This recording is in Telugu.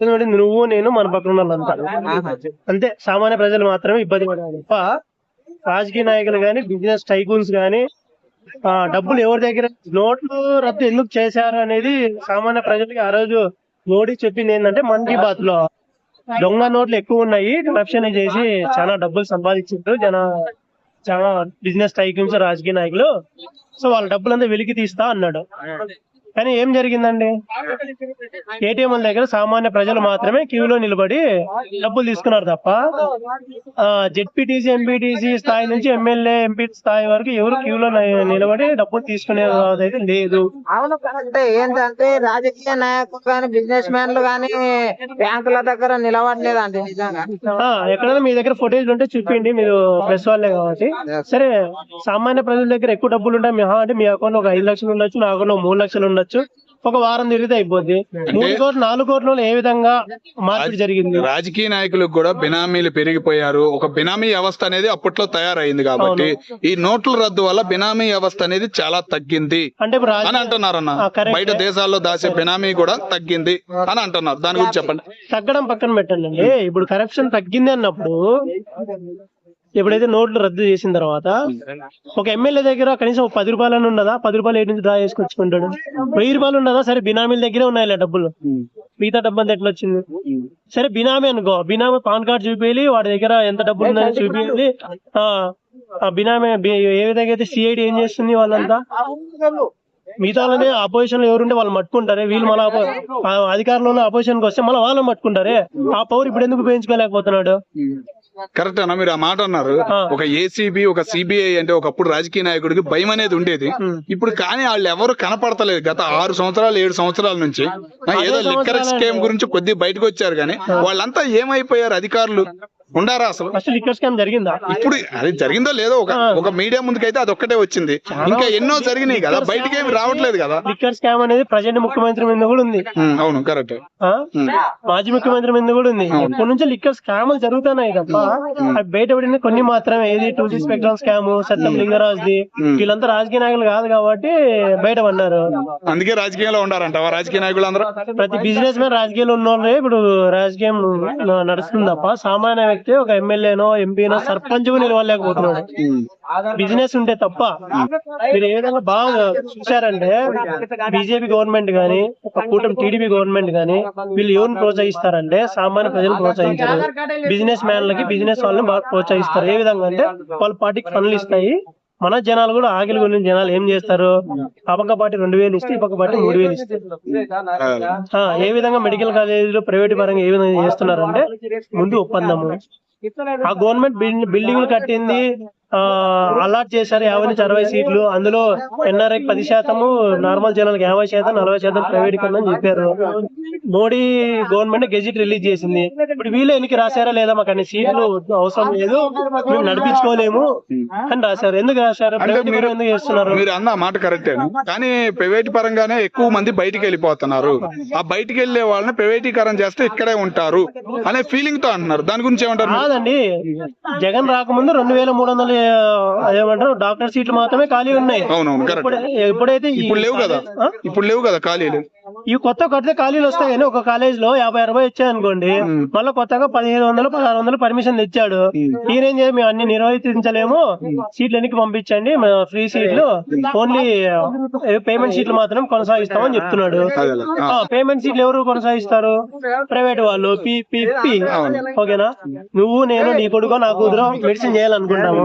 ఎందుకంటే నువ్వు నేను మన పక్కన వాళ్ళంతా. అంతే సామాన్య ప్రజలు మాత్రమే ఇబ్బంది పడాలి తప్ప రాజకీయ నాయకులు గాని బిజినెస్ టైకూన్స్ గాని ఆ డబ్బులు ఎవరి దగ్గర? నోట్లు రద్దు ఎందుకు చేశారు అనేది సామాన్య ప్రజలకి ఆ రోజు మోడీ చెప్పింది ఏంటంటే మన్ కీ బాత్లో దొంగ నోట్లు ఎక్కువ ఉన్నాయి కరప్షన్ చేసి చాలా డబ్బులు సంపాదించారు జన చాలా బిజినెస్ టైకూన్స్ రాజకీయ నాయకులు. సో వాళ్ళ డబ్బులంతా వెలికి తీస్తా అన్నాడు. కానీ ఏం జరిగిందండి? ఏటీఎంల దగ్గర సామాన్య ప్రజలు మాత్రమే క్యూలో నిలబడి డబ్బులు తీసుకున్నారు తప్ప జెడ్పీటీసీ ఎంపీటీసీ స్థాయి నుంచి ఎమ్మెల్యే ఎంపీ స్థాయి వరకు ఎవరు క్యూలో నిలబడి డబ్బులు తీసుకునే అయితే లేదు. అవును కరెక్టే ఏంటంటే రాజకీయ నాయకులు కానీ బిజినెస్ మ్యాన్లు కానీ బ్యాంకుల దగ్గర నిలబడలేదండి ఎక్కడైనా మీ దగ్గర ఫుటేజ్ ఉంటే చూపిండి మీరు ప్రెస్ వాళ్ళే కాబట్టి. సరే సామాన్య ప్రజల దగ్గర ఎక్కువ డబ్బులు ఉంటాయి మీ అంటే మీ అకౌంట్ ఒక ఐదు లక్షలు ఉండొచ్చు నా అకౌంట్ మూడు లక్షలు ఉండొచ్చు. ఒక వారం తిరిగితే అయిపోద్ది. మూడు కోట్లు నాలుగు కోట్లలో ఏ విధంగా మార్పిడి జరిగింది? రాజకీయ నాయకులకు కూడా బినామీలు పెరిగిపోయారు. ఒక బినామీ వ్యవస్థ అనేది అప్పట్లో తయారైంది కాబట్టి ఈ నోట్ల రద్దు వల్ల బినామీ వ్యవస్థ అనేది చాలా తగ్గింది. అంటే అని అంటున్నారన్న. బయట దేశాల్లో దాచే బినామీ కూడా తగ్గింది అని అంటున్నారు. దాని గురించి చెప్పండి. తగ్గడం పక్కన పెట్టండి. ఇప్పుడు కరప్షన్ తగ్గింది అన్నప్పుడు ఎప్పుడైతే నోట్లు రద్దు చేసిన తర్వాత ఒక ఎమ్మెల్యే దగ్గర కనీసం పది రూపాయలు అని ఉండదా పది రూపాయలు ఏడు నుంచి డ్రా చేసుకొచ్చుకుంటాడు. వెయ్యి రూపాయలు ఉండదా సరే బినామీల దగ్గరే ఉన్నాయి డబ్బులు. మిగతా డబ్బు అంతా ఎట్లా వచ్చింది సరే బినామీ అనుకో. బినామీ పాన్ కార్డ్ చూపించాలి వాడి దగ్గర ఎంత డబ్బులు ఉందని చూపించాలి ఆ బినామీ ఏ విధంగా అయితే సిఐడి ఏం చేస్తుంది వాళ్ళంతా? మిగతా వాళ్ళని అపోజిషన్లో ఎవరుంటే వాళ్ళు మట్టుకుంటారే. వీళ్ళు మళ్ళీ అధికారంలో అపోజిషన్కి వస్తే మళ్ళీ వాళ్ళని మట్టుకుంటారే. ఆ పవర్ ఇప్పుడు ఎందుకు ఉపయోగించుకోలేకపోతున్నాడు? కరెక్ట్ అన్న మీరు ఆ మాట అన్నారు. ఒక ఏసీబీ ఒక సిబిఐ అంటే ఒకప్పుడు రాజకీయ నాయకుడికి భయం అనేది ఉండేది. ఇప్పుడు కానీ వాళ్ళు ఎవరు కనపడతలేదు. గత ఆరు సంవత్సరాలు ఏడు సంవత్సరాల నుంచి. ఏదో లిక్కర్ స్కీమ్ గురించి కొద్ది బయటకు వచ్చారు కానీ వాళ్ళంతా ఏమైపోయారు అధికారులు? ఉండారా అసలు? ఫస్ట్ స్కామ్ జరిగిందా? ఇప్పుడు అది జరిగిందో లేదో ఒక ఒక మీడియా ముందుకైతే అది ఒక్కటే వచ్చింది. ఇంకా ఎన్నో జరిగినాయి కదా. బయటికి ఏమి రావట్లేదు కదా. లిక్కర్ స్కామ్ అనేది ప్రజెంట్ ముఖ్యమంత్రి మీద కూడా ఉంది. అవును కరెక్ట్? మాజీ ముఖ్యమంత్రి మీద కూడా ఉంది. ఎప్పటి నుంచి లిక్కర్ స్కామ్లు జరుగుతున్నాయి తప్ప అవి బయటపడిన కొన్ని మాత్రమే. ఏది two G spectrum scam Satyam లింగరాజ్ది వీళ్ళంతా రాజకీయ నాయకులు కాదు కాబట్టి బయట పడ్డారు అందుకే రాజకీయంలో ఉండారంట రాజకీయ నాయకులు అందరూ ప్రతి బిజినెస్ మ్యాన్ రాజకీయాలు ఉన్న వాళ్ళే ఇప్పుడు రాజకీయం నడుస్తుంది తప్ప సామాన్య వ్యక్తి ఒక ఎమ్మెల్యేనో ఎంపీనో సర్పంచ్ నిలవలేకపోతున్నాడు. బిజినెస్ ఉంటే తప్ప. మీరు ఏ విధంగా బాగా చూసారంటే బీజేపీ గవర్నమెంట్ గానీ ఒక కూటమి టీడీపీ గవర్నమెంట్ గానీ వీళ్ళు ఎవరిని ప్రోత్సహిస్తారంటే సామాన్య ప్రజలు ప్రోత్సహించారు బిజినెస్ మ్యాన్లకి బిజినెస్ వాళ్ళని బాగా ప్రోత్సహిస్తారు. ఏ విధంగా అంటే వాళ్ళ పార్టీకి పనులు ఇస్తాయి. మన జనాలు కూడా ఆకలి గురించి జనాలు ఏం చేస్తారు? ఆ పక్క పార్టీ రెండు వేలు ఇస్తే ఈ పక్క పార్టీ మూడు వేలు ఇస్తే. ఏ విధంగా మెడికల్ కాలేజీలో ప్రైవేట్ పరంగా ఏ విధంగా చేస్తున్నారు అంటే ముందు ఒప్పందము. ఆ గవర్నమెంట్ బిల్డింగ్లు కట్టింది ఆ అలాట్ చేశారు యాభై నుంచి అరవై సీట్లు. అందులో ఎన్ఆర్ఐ పది శాతము నార్మల్ జనాలకు యాభై శాతం నలభై శాతం ప్రైవేట్ కన్నా చెప్పారు. మోడీ గవర్నమెంట్ గెజిట్ రిలీజ్ చేసింది. ఇప్పుడు వీళ్ళు ఎన్నికి రాశారా లేదా మాకు అన్ని సీట్లు అవసరం లేదు. మేము నడిపించుకోలేము అని రాశారు. ఎందుకు రాశారు? మీరు- ఎందుకు చేస్తున్నారు? మీరు అన్న మాట కరెక్టే కానీ ప్రైవేట్ పరంగానే ఎక్కువ మంది బయటికి వెళ్ళిపోతున్నారు. ఆ బయటికి వెళ్ళే వాళ్ళని ప్రైవేటీకరణ చేస్తే ఇక్కడే ఉంటారు అనే ఫీలింగ్తో అంటున్నారు. దాని గురించి ఏమంటారు? కాదండి. జగన్ రాకముందు రెండు వేల మూడు వందల ఏమంటారు డాక్టర్ సీట్లు మాత్రమే ఖాళీ ఉన్నాయి. అవునవును కరెక్ట్ ఇప్పుడు- ఎప్పుడైతే ఈ ఇప్పుడు లేవు కదా? ఇప్పుడు లేవు కదా ఖాళీలు? ఈ కొత్త కడితే ఖాళీలు వస్తాయి కానీ ఒక కాలేజ్లో యాభై అరవై వచ్చాయి అనుకోండి మళ్ళీ కొత్తగా పదిహేను వందలు పదహారు వందలు పర్మిషన్ తెచ్చాడు ఈయనేం చేయాలి? మేము అన్ని నిర్వహించలేము. సీట్లు ఎన్నికి పంపించండి. ఫ్రీ సీట్లు. ఓన్లీ పేమెంట్ సీట్లు మాత్రం కొనసాగిస్తామని చెప్తున్నాడు. పేమెంట్ సీట్లు ఎవరు కొనసాగిస్తారు? ప్రైవేట్ వాళ్ళు. ఓకేనా? నువ్వు నేను నీ కొడుకో నా కూతురో మెడిసిన్ చేయాలనుకుంటాము.